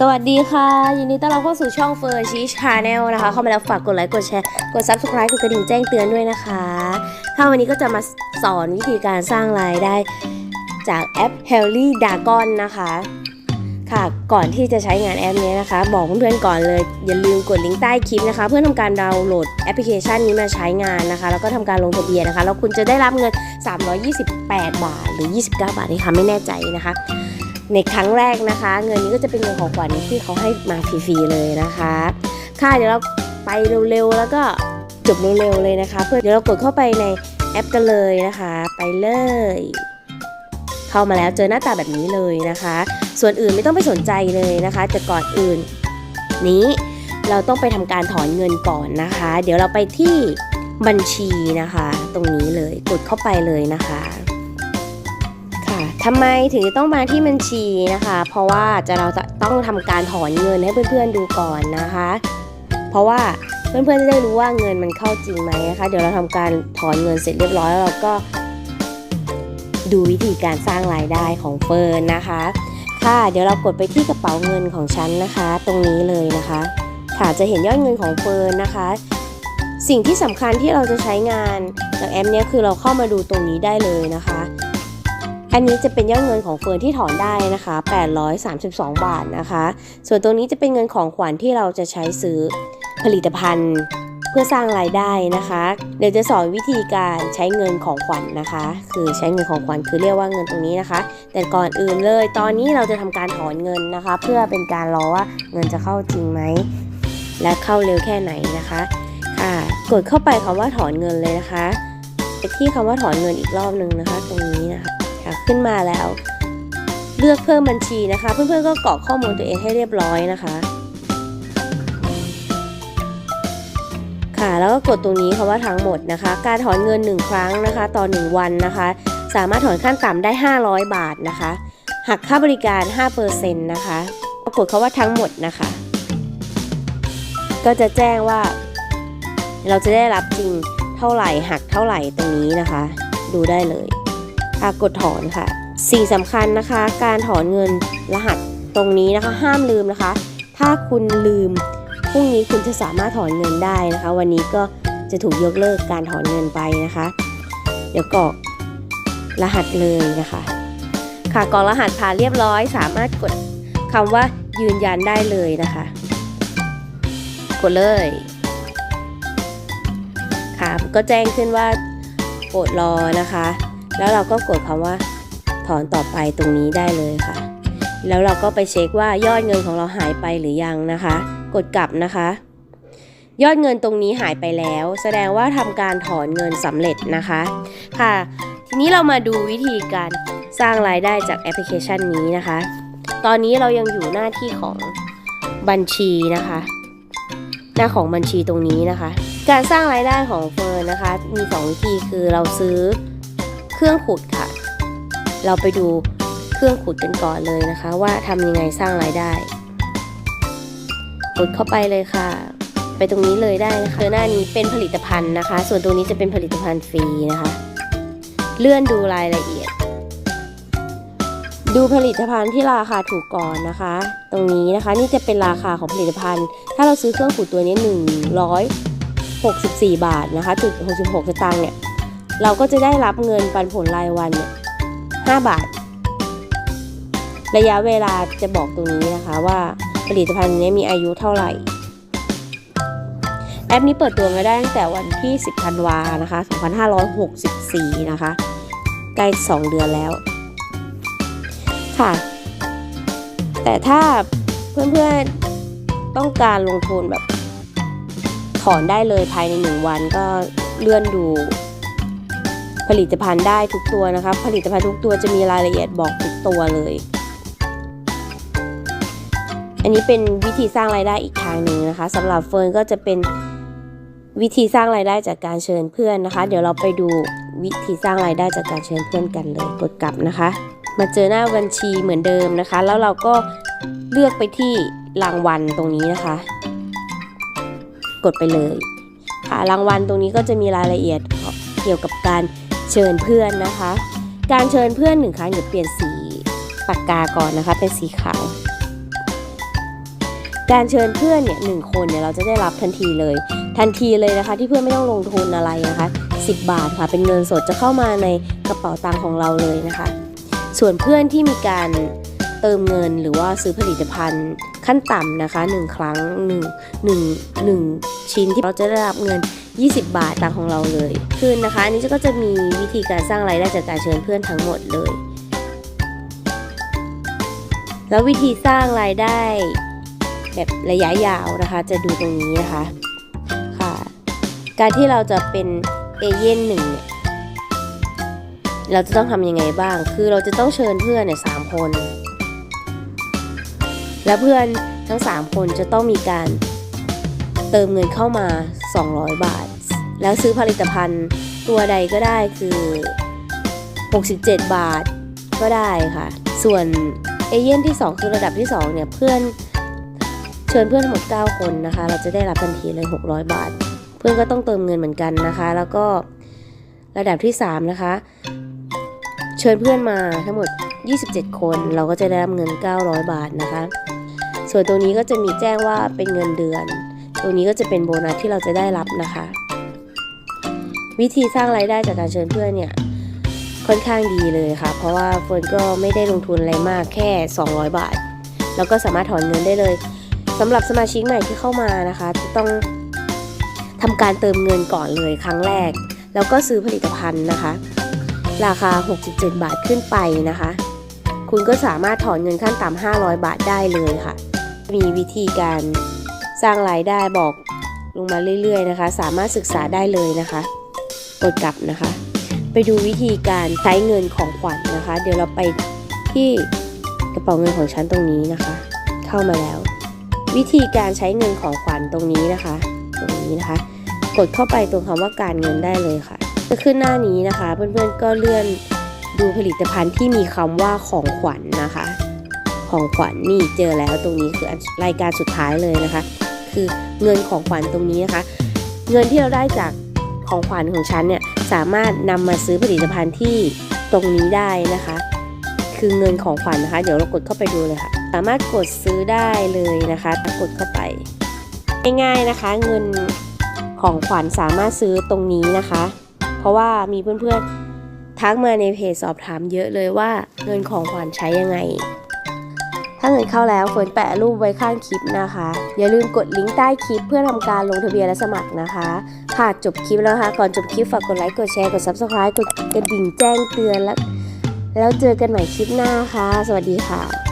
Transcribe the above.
สวัสดีค่ะ ยินดีต้อนรับเข้าสู่ช่องเฟอร์ชีชาแนลนะคะ เข้ามาแล้วฝากกดไลค์กดแชร์กด subscribe กดกระดิ่งแจ้งเตือนด้วยนะคะถ้าวันนี้ก็จะมาสอนวิธีการสร้างรายได้จากแอป h e l l y Dragon นะคะค่ะก่อนที่จะใช้งานแอปนี้นะคะ บอกเพื่อนๆก่อนเลย อย่าลืมกดลิงก์ใต้คลิปนะคะ เพื่อทำการดาวน์โหลดแอปพลิเคชันนี้มาใช้งานนะคะ แล้วก็ทำการลงทะเบียนนะคะ แล้วคุณจะได้รับเงิน 328 บาท หรือ 29 บาทนี่ค่ะไม่แน่ใจนะคะ ในครั้งแรกนะคะ เงินนี้ก็จะเป็นเงินของขวัญที่เขาให้มาฟรีๆเลยนะคะ ค่ะเดี๋ยวเราไปเร็วๆแล้วก็จบเร็วๆเลยนะคะ เพื่อเดี๋ยวเรากดเข้าไปในแอปกันเลยนะคะ ไปเลย เข้ามาแล้วเจอหน้าตาแบบนี้เลยนะคะ ส่วนอื่นไม่ต้องไปสนใจเลยนะคะแต่ก่อนอื่น นี้เราต้องไปทำการถอนเงินก่อนนะคะ เดี๋ยวเราไปที่บัญชีนะคะ ตรงนี้เลยกดเข้าไปเลยนะคะค่ะ ทำไมถึงต้องมาที่บัญชีนะคะ เพราะว่าจะเราจะต้องทำการถอนเงินให้เพื่อนๆดูก่อนนะคะ เพราะว่าเพื่อนๆจะได้รู้ว่าเงินมันเข้าจริงไหมนะคะ เดี๋ยวเราทำการถอนเงินเสร็จเรียบร้อยแล้วเราก็ ดูวิธีการสร้างรายได้ของเฟิร์นนะคะ ค่ะเดี๋ยวเรากดไปที่กระเป๋าเงินของฉันนะคะ ตรงนี้เลยนะคะ ค่ะจะเห็นยอดเงินของเฟิร์นนะคะสิ่งที่สำคัญที่เราจะใช้งานจากแอปเนี้ยคือเราเข้ามาดูตรงนี้ได้เลยนะคะ อันนี้จะเป็นยอดเงินของเฟิร์นที่ถอนได้นะคะ 832 บาทนะคะ ส่วนตรงนี้จะเป็นเงินของขวัญที่เราจะใช้ซื้อผลิตภัณฑ์เพื่อสร้างรายได้นะคะ เดี๋ยวจะสอนวิธีการใช้เงินของขวัญนะคะ คือใช้เงินของขวัญคือเรียกว่าเงินตรงนี้นะคะ แต่ก่อนอื่นเลย ตอนนี้เราจะทำการถอนเงินนะคะ เพื่อเป็นการรอว่าเงินจะเข้าจริงไหม และเข้าเร็วแค่ไหนนะคะค่ะกดเข้าไปคำว่าถอนเงินเลยนะคะไปที่คำว่าถอนเงินอีกรอบหนึ่งนะคะ ตรงนี้นะคะ ขึ้นมาแล้ว เลือกเพิ่มบัญชีนะคะ เพื่อนๆก็กรอกข้อมูลตัวเองให้เรียบร้อยนะคะ ค่ะแล้วก็กดตรงนี้คำว่าทั้งหมดนะคะ การถอนเงิน 1 ครั้งนะคะ ต่อ 1 วันนะคะ สามารถถอนขั้นต่ำได้ 500 บาทนะคะหักค่าบริการ 5%นะคะกฏเขาว่าทั้งหมดนะคะ ก็จะแจ้งว่า เราจะได้รับจริงเท่าไหร่หักเท่าไหร่ตรงนี้นะคะ ดูได้เลย กดถอนค่ะสิ่งสำคัญนะคะ การถอนเงินรหัสตรงนี้นะคะ ห้ามลืมนะคะ ถ้าคุณลืมพรุ่งนี้คุณจะสามารถถอนเงินได้นะคะ วันนี้ก็จะถูกยกเลิกการถอนเงินไปนะคะ เดี๋ยวกรอกรหัสเลยนะคะ ค่ะกรอกรหัสผ่านเรียบร้อย สามารถกดคำว่ายืนยันได้เลยนะคะ กดเลยค่ะก็แจ้งขึ้นว่าโปรดรอนะคะ แล้วเราก็กดคำว่าถอนต่อไปตรงนี้ได้เลยค่ะ แล้วเราก็ไปเช็คว่ายอดเงินของเราหายไปหรือยังนะคะ กดกลับนะคะ ยอดเงินตรงนี้หายไปแล้ว แสดงว่าทำการถอนเงินสำเร็จนะคะค่ะ ทีนี้เรามาดูวิธีการสร้างรายได้จากแอปพลิเคชันนี้นะคะ ตอนนี้เรายังอยู่หน้าที่ของบัญชีนะคะ หน้าของบัญชีตรงนี้นะคะ การสร้างรายได้ของเฟิร์นนะคะ มี 2 วิธีคือเราซื้อ เครื่องขุดค่ะ เราไปดูเครื่องขุดกันก่อนเลยนะคะ ว่าทำยังไงสร้างรายได้กดเข้าไปเลยค่ะ ไปตรงนี้เลยได้นะคะหน้านี้เป็นผลิตภัณฑ์นะคะ ส่วนตรงนี้จะเป็นผลิตภัณฑ์ฟรีนะคะ เลื่อนดูรายละเอียด ดูผลิตภัณฑ์ที่ราคาถูกก่อนนะคะ ตรงนี้นะคะนี่จะเป็นราคาของผลิตภัณฑ์ ถ้าเราซื้อเครื่องขูดตัวนี้ 164 บาทนะคะจุด66สตางค์เนี่ย เราก็จะได้รับเงินปันผลรายวันเนี่ย5บาท ระยะเวลาจะบอกตรงนี้นะคะว่าผลิตภัณฑ์นี้มีอายุเท่าไหร่ แอปนี้เปิดตัวมาได้ตั้งแต่วันที่ 10ธันวานะคะ 2564 นะคะ ใกล้ 2 เดือนแล้ว ค่ะ แต่ถ้าเพื่อนๆต้องการลงทุนแบบถอนได้เลยภายใน 1 วันก็เลื่อนดู ผลิตภัณฑ์ได้ทุกตัวนะคะ ผลิตภัณฑ์ทุกตัวจะมีรายละเอียดบอกทุกตัวเลย อันนี้เป็นวิธีสร้างรายได้อีกทางหนึ่งนะคะสำหรับเฟิร์นก็จะเป็นวิธีสร้างรายได้จากการเชิญเพื่อนนะคะ เดี๋ยวเราไปดูวิธีสร้างรายได้จากการเชิญเพื่อนกันเลยกดกลับนะคะ มาเจอหน้าบัญชีเหมือนเดิมนะคะ แล้วเราก็เลือกไปที่รางวัลตรงนี้นะคะ กดไปเลยค่ะรางวัลตรงนี้ก็จะมีรายละเอียดเกี่ยวกับการ เชิญเพื่อนนะคะ การเชิญเพื่อนหนึ่งครั้งเดี๋ยวเปลี่ยนสีปากกาก่อนนะคะ เป็นสีขาว การเชิญเพื่อนเนี่ยหนึ่งคนเนี่ยเราจะได้รับทันทีเลย ทันทีเลยนะคะ ที่เพื่อนไม่ต้องลงทุนอะไรนะคะ 10 บาทค่ะ เป็นเงินสดจะเข้ามาในกระเป๋าตังค์ของเราเลยนะคะ ส่วนเพื่อนที่มีการเติมเงินหรือว่าซื้อผลิตภัณฑ์ขั้นต่ำนะคะ 1 ครั้ง1 1 1 ชิ้นที่เราจะได้รับเงิน 20 บาทตังของเราเลยคืนนะคะ อันนี้ก็จะมีวิธีการสร้างรายได้จากการเชิญเพื่อนทั้งหมดเลย แล้ววิธีสร้างรายได้แบบระยะยาวนะคะ จะดูตรงนี้นะคะค่ะ การที่เราจะเป็นเอเย่นหนึ่งเนี่ยเราจะต้องทำยังไงบ้าง คือเราจะต้องเชิญเพื่อนเนี่ยสามคน และเพื่อนทั้ง 3 คนจะต้องมีการเติมเงินเข้ามา 200 บาท แล้วซื้อผลิตภัณฑ์ตัวใดก็ได้คือ 67 บาทก็ได้ค่ะ ส่วนเอเย่นที่ 2 คือระดับที่ 2 เนี่ยเพื่อนเชิญเพื่อนทั้งหมด9คนนะคะ เราจะได้รับทันทีเลย 600 บาท เพื่อนก็ต้องเติมเงินเหมือนกันนะคะ แล้วก็ระดับที่ 3 นะคะ เชิญเพื่อนมาทั้งหมด 27 คนเราก็จะได้รับเงิน 900 บาทนะคะ ส่วนตรงนี้ก็จะมีแจ้งว่าเป็นเงินเดือน ตรงนี้ก็จะเป็นโบนัสที่เราจะได้รับนะคะ วิธีสร้างรายได้จากการเชิญเพื่อนเนี่ยค่อนข้างดีเลยค่ะ เพราะว่าเฟิร์นก็ไม่ได้ลงทุนอะไรมากแค่ 200 บาท แล้วก็สามารถถอนเงินได้เลยสำหรับสมาชิกใหม่ที่เข้ามานะคะจะต้องทำการเติมเงินก่อนเลยครั้งแรก แล้วก็ซื้อผลิตภัณฑ์นะคะ ราคา 67 บาทขึ้นไปนะคะ คุณก็สามารถถอนเงินขั้นต่ำ500 บาทได้เลยค่ะ มีวิธีการสร้างรายได้บอกลงมาเรื่อยๆนะคะ สามารถศึกษาได้เลยนะคะ กดกลับนะคะ ไปดูวิธีการใช้เงินของขวัญนะคะ เดี๋ยวเราไปที่กระเป๋าเงินของฉันตรงนี้นะคะ เข้ามาแล้ว วิธีการใช้เงินของขวัญตรงนี้นะคะ ตรงนี้นะคะ กดเข้าไปตรงคำว่าการเงินได้เลยค่ะจะขึ้นหน้านี้นะคะ เพื่อนๆก็เลื่อนดูผลิตภัณฑ์ที่มีคำว่าของขวัญนะคะ ของขวัญนี่เจอแล้วตรงนี้คือรายการสุดท้ายเลยนะคะ คือเงินของขวัญตรงนี้นะคะ เงินที่เราได้จาก ของขวัญของฉันเนี่ยสามารถนำมาซื้อผลิตภัณฑ์ที่ตรงนี้ได้นะคะ คือเงินของขวัญนะคะ เดี๋ยวเรากดเข้าไปดูเลยค่ะ สามารถกดซื้อได้เลยนะคะกดเข้าไป ง่ายๆนะคะ เงินของขวัญสามารถซื้อตรงนี้นะคะ เพราะว่ามีเพื่อนๆทักมาในเพจสอบถามเยอะเลยว่าเงินของขวัญใช้ยังไงาเงินเข้าแล้วเฟิร์นแปะรูปไว้ข้างคลิปนะคะ อย่าลืมกดลิงก์ใต้คลิปเพื่อทำการลงทะเบียนและสมัครนะคะค่ะจบคลิปแล้วนะคะ ก่อนจบคลิปฝากกดไลค์กดแชร์กดซับสไคร b e กดกระดิ่งแจ้งเตือนแล้วแล้วเจอกันใหม่คลิปหน้าค่ะ สวัสดีค่ะ